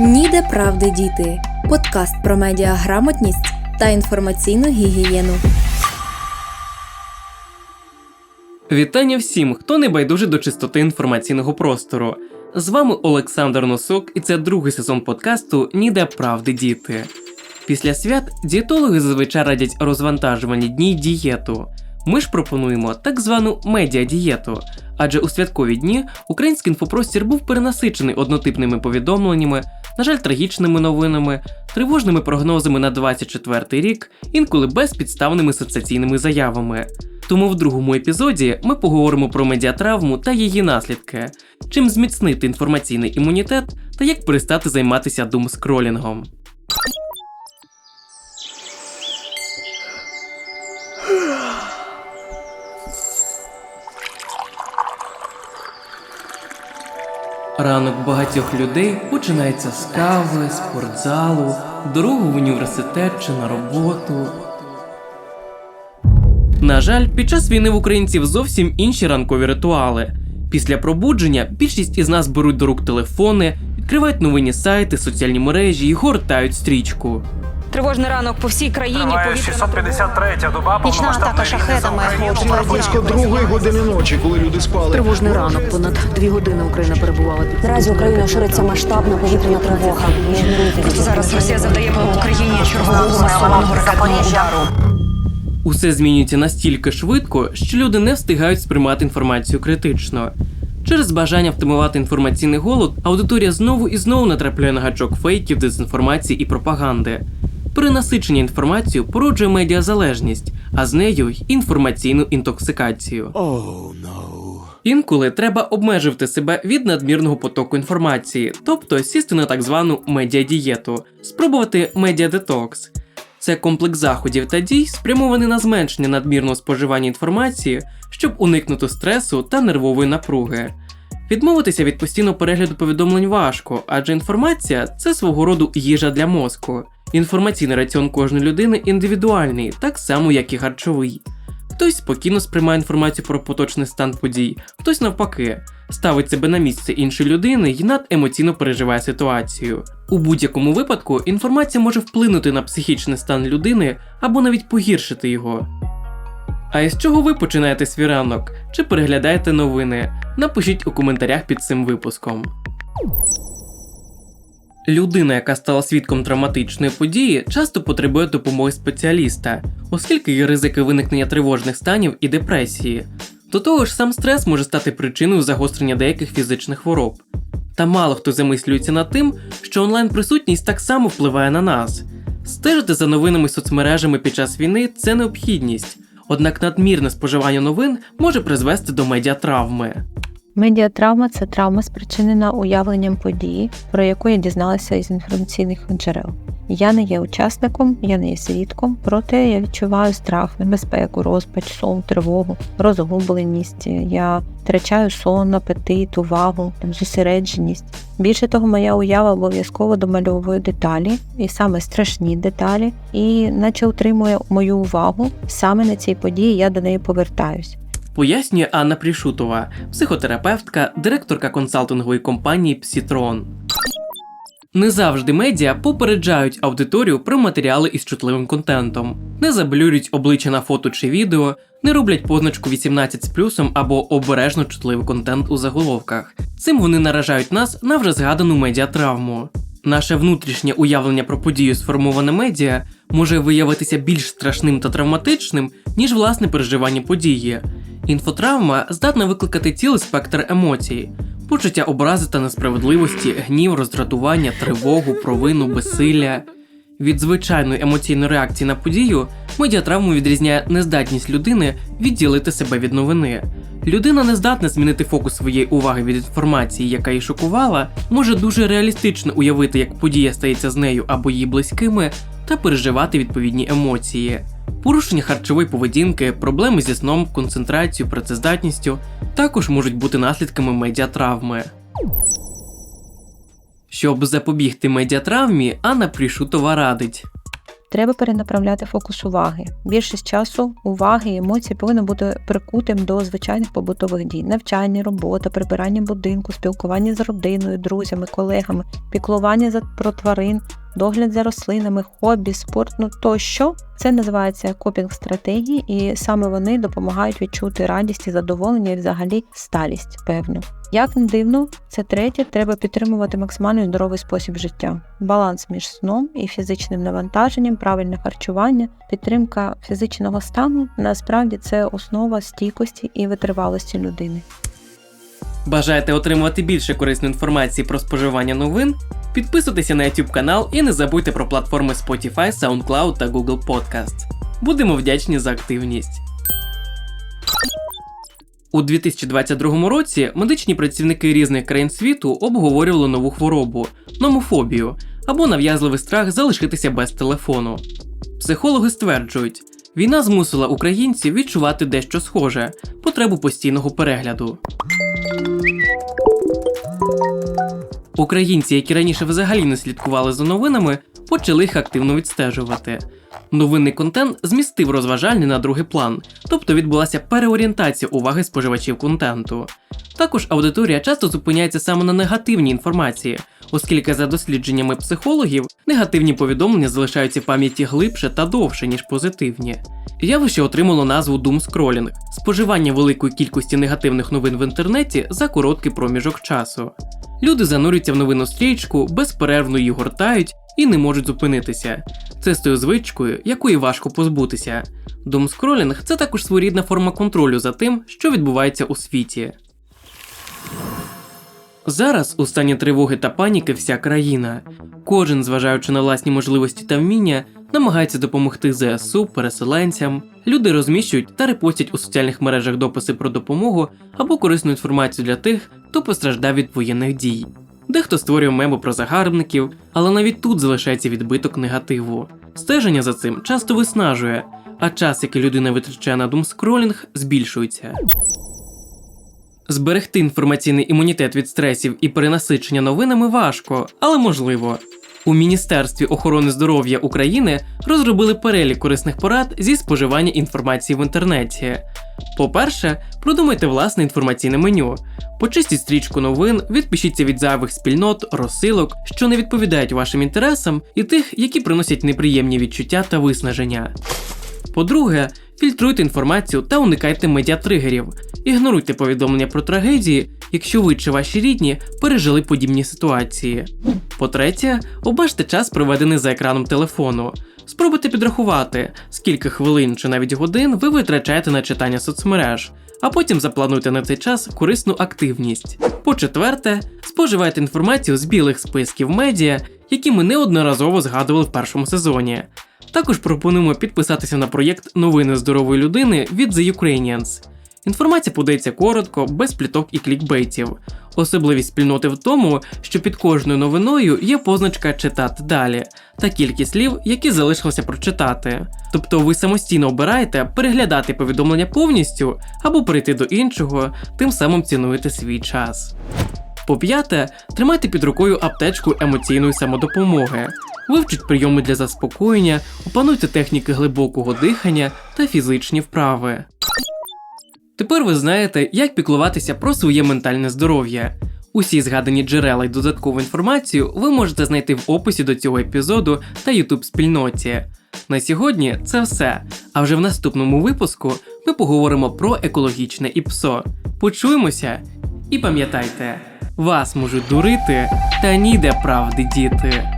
Ніде правди діти. Подкаст про медіаграмотність та інформаційну гігієну. Вітання всім, хто не байдужий до чистоти інформаційного простору. З вами Олександр Носок, і це другий сезон подкасту Ніде правди діти. Після свят дієтологи зазвичай радять розвантажувальні дні дієту. Ми ж пропонуємо так звану медіадієту, адже у святкові дні український інфопростір був перенасичений однотипними повідомленнями, на жаль, трагічними новинами, тривожними прогнозами на 24 рік, інколи безпідставними сенсаційними заявами. Тому в другому епізоді ми поговоримо про медіатравму та її наслідки, чим зміцнити інформаційний імунітет та як перестати займатися думскролінгом. Ранок багатьох людей починається з кави, спортзалу, дорогу в університет чи на роботу. На жаль, під час війни в українців зовсім інші ранкові ритуали. Після пробудження більшість із нас беруть до рук телефони, відкривають новинні сайти, соціальні мережі і гортають стрічку. Тривожний ранок по всій країні. Триває повітряна 653-я доба Нічна атака шахедами. Близько другої години ночі, коли люди спали. Тривожний ранок. Понад дві години Україна перебувала під Наразі Україною шириться масштабна повітряна тривога. Зараз Росія завдає по Україні чергового масованого ракетного удару. Усе змінюється настільки швидко, що люди не встигають сприймати інформацію критично. Через бажання втамувати інформаційний голод, аудиторія знову і знову натрапляє на гачок фейків, дезінформації і пропаганди. Перенасичення інформацією породжує медіазалежність, а з нею й інформаційну інтоксикацію. Інколи треба обмежувати себе від надмірного потоку інформації, тобто сісти на так звану медіадієту, спробувати медіадетокс. Це комплекс заходів та дій, спрямований на зменшення надмірного споживання інформації, щоб уникнути стресу та нервової напруги. Відмовитися від постійного перегляду повідомлень важко, адже інформація це свого роду їжа для мозку. Інформаційний раціон кожної людини індивідуальний, так само як і харчовий. Хтось спокійно сприймає інформацію про поточний стан подій, хтось навпаки, ставить себе на місце іншої людини і надемоційно переживає ситуацію. У будь-якому випадку інформація може вплинути на психічний стан людини або навіть погіршити його. А із чого ви починаєте свій ранок? Чи переглядаєте новини? Напишіть у коментарях під цим випуском. Людина, яка стала свідком травматичної події, часто потребує допомоги спеціаліста, оскільки є ризики виникнення тривожних станів і депресії. До того ж, сам стрес може стати причиною загострення деяких фізичних хвороб. Та мало хто замислюється над тим, що онлайн-присутність так само впливає на нас. Стежити за новинами соцмережами під час війни це необхідність, однак надмірне споживання новин може призвести до медіатравми. Медіатравма це травма, спричинена уявленням події, про яку я дізналася із інформаційних джерел. Я не є учасником, я не є свідком, проте я відчуваю страх, небезпеку, розпач, сон, тривогу, розгубленість. Я втрачаю сон, апетит, увагу, зосередженість. Більше того, моя уява обов'язково домальовує деталі, і саме страшні деталі, і наче утримує мою увагу саме на цій події, я до неї повертаюсь. Пояснює Анна Прішутова, психотерапевтка, директорка консалтингової компанії Псітрон. Не завжди медіа попереджають аудиторію про матеріали із чутливим контентом, не заблюрюють обличчя на фото чи відео, не роблять позначку 18 з плюсом або обережно чутливий контент у заголовках. Цим вони наражають нас на вже згадану медіатравму. Наше внутрішнє уявлення про подію, сформоване медіа, може виявитися більш страшним та травматичним, ніж власне переживання події. Інфотравма здатна викликати цілий спектр емоцій: почуття образи та несправедливості, гнів, роздратування, тривогу, провину, безсилля. Від звичайної емоційної реакції на подію медіатравму відрізняє нездатність людини відділити себе від новини. Людина не здатна змінити фокус своєї уваги від інформації, яка її шокувала, може дуже реалістично уявити, як подія стається з нею або її близькими, та переживати відповідні емоції. Порушення харчової поведінки, проблеми зі сном, концентрацією, працездатністю також можуть бути наслідками медіатравми. Щоб запобігти медіатравмі, Анна Прішутова радить Треба перенаправляти фокус уваги. Більшість часу уваги і емоцій повинно бути прикутим до звичайних побутових дій: навчання, робота, прибирання будинку, спілкування з родиною, друзями, колегами, піклування про тварин, догляд за рослинами, хобі, спорт, ну тощо. Це називається копінг стратегії, і саме вони допомагають відчути радість і задоволення і взагалі сталість певну. Як не дивно, це третє, треба підтримувати максимально здоровий спосіб життя, баланс між сном і фізичним навантаженням, правильне харчування, підтримка фізичного стану насправді це основа стійкості і витривалості людини. Бажаєте отримувати більше корисної інформації про споживання новин? Підписуйтеся на YouTube канал і не забудьте про платформи Spotify, SoundCloud та Google Podcast. Будемо вдячні за активність. У 2022 році медичні працівники різних країн світу обговорювали нову хворобу номофобію або нав'язливий страх залишитися без телефону. Психологи стверджують, війна змусила українців відчувати дещо схоже потребу постійного перегляду. Українці, які раніше взагалі не слідкували за новинами, почали їх активно відстежувати. Новинний контент змістив розважальний на другий план, тобто відбулася переорієнтація уваги споживачів контенту. Також аудиторія часто зупиняється саме на негативній інформації, оскільки за дослідженнями психологів негативні повідомлення залишаються в пам'яті глибше та довше, ніж позитивні. Явище отримало назву думскролінг споживання великої кількості негативних новин в інтернеті за короткий проміжок часу. Люди занурюються в новинну стрічку, безперервно її гортають і не можуть зупинитися. Це стає звичкою, якої важко позбутися. Думскролінг це також своєрідна форма контролю за тим, що відбувається у світі. Зараз у стані тривоги та паніки вся країна. Кожен, зважаючи на власні можливості та вміння, намагається допомогти ЗСУ, переселенцям. Люди розміщують та репостять у соціальних мережах дописи про допомогу або корисну інформацію для тих, хто постраждав від воєнних дій. Дехто створює меми про загарбників, але навіть тут залишається відбиток негативу. Стеження за цим часто виснажує, а час, який людина витрачає на думскролінг, збільшується. Зберегти інформаційний імунітет від стресів і перенасичення новинами важко, але можливо. У Міністерстві охорони здоров'я України розробили перелік корисних порад зі споживання інформації в інтернеті. По-перше, продумайте власне інформаційне меню, почистіть стрічку новин, відпишіться від зайвих спільнот, розсилок, що не відповідають вашим інтересам, і тих, які приносять неприємні відчуття та виснаження. По-друге, фільтруйте інформацію та уникайте медіатригерів. Ігноруйте повідомлення про трагедії, якщо ви чи ваші рідні пережили подібні ситуації. По-третє, обмежте час, проведений за екраном телефону. Спробуйте підрахувати, скільки хвилин чи навіть годин ви витрачаєте на читання соцмереж, а потім заплануйте на цей час корисну активність. По-четверте, споживайте інформацію з білих списків медіа, які ми неодноразово згадували в першому сезоні. Також пропонуємо підписатися на проєкт Новини здорової людини від The Ukrainians. Інформація подається коротко, без пліток і клікбейтів. Особливість спільноти в тому, що під кожною новиною є позначка читати далі та кількість слів, які залишилося прочитати. Тобто ви самостійно обираєте переглядати повідомлення повністю або перейти до іншого, тим самим цінуєте свій час. По-п'яте, тримайте під рукою аптечку емоційної самодопомоги. Вивчіть прийоми для заспокоєння, опануйте техніки глибокого дихання та фізичні вправи. Тепер ви знаєте, як піклуватися про своє ментальне здоров'я. Усі згадані джерела й додаткову інформацію ви можете знайти в описі до цього епізоду та YouTube спільноті. На сьогодні це все. А вже в наступному випуску ми поговоримо про екологічне ІПСО. Почуємося і пам'ятайте, вас можуть дурити, та ніде правди діти.